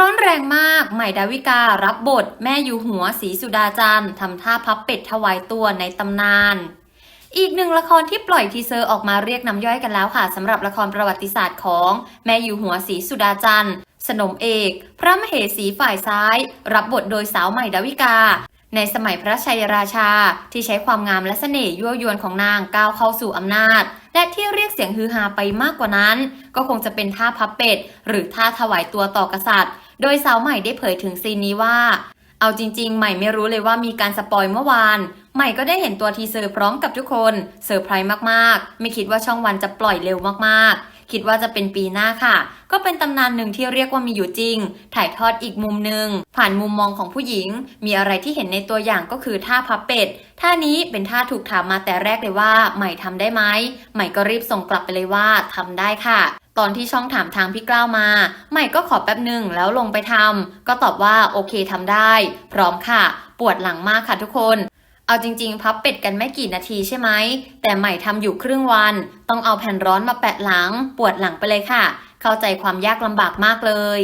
ร้อนแรงมาก ใหม่ดาวิการับบท แม่อยู่หัวศรีสุดาจันทร์ทำท่าพับเป็ดถวายตัวในตำนาน อีกหนึ่งละครที่ปล่อยทีเซอร์ออกมาเรียกน้ำย่อยกันแล้วค่ะสำหรับละครประวัติศาสตร์ของแม่อยู่หัวศรีสุดาจันทร์สนมเอก พระมเหสีฝ่ายซ้าย รับบทโดยสาวใหม่ดาวิกา ในสมัยพระชัยราชา ที่ใช้ความงามและเสน่ห์ยั่วยวนของนางก้าวเข้าสู่อำนาจ และที่เรียกเสียงฮือฮาไปมากกว่านั้น ก็คงจะเป็นท่าพับเป็ด หรือท่าถวายตัวต่อกษัตริย์ โดยสาวใหม่ได้เผยถึงซีนนี้ว่า เอาจริง ๆ ใหม่ไม่รู้เลยว่ามีการสปอยเมื่อวาน ใหม่ก็ได้เห็นตัวทีเซอร์พร้อมกับทุกคนเซอร์ไพรส์มากๆ ไม่คิดว่าช่องวันจะปล่อยเร็วมากๆคิดว่าจะเป็นปีหน้าค่ะ ก็เป็นตำนานหนึ่งที่เรียกว่ามีอยู่จริง ถ่ายทอดอีกมุมหนึ่ง ผ่านมุมมองของผู้หญิง มีอะไรที่เห็นในตัวอย่างก็คือท่าพับเป็ด ท่านี้เป็นท่าถูกถามมาแต่แรกเลยว่า ใหม่ทำได้ไหม ใหม่ก็รีบส่งกลับไปเลยว่าทำได้ค่ะ ตอนที่ช่องถามทางพี่กล้าวมา ใหม่ก็ขอแป๊บหนึ่งแล้วลงไปทำก็ตอบว่าโอเคทำได้ พร้อมค่ะ ปวดหลังมากค่ะทุกคนเอาจริง ๆ พับเป็ดกันไม่กี่นาทีใช่ไหม แต่ใหม่ทำอยู่ครึ่งวัน ต้องเอาแผ่นร้อนมาแปะหลัง ปวดหลังไปเลยค่ะ เข้าใจความยากลำบากมากเลย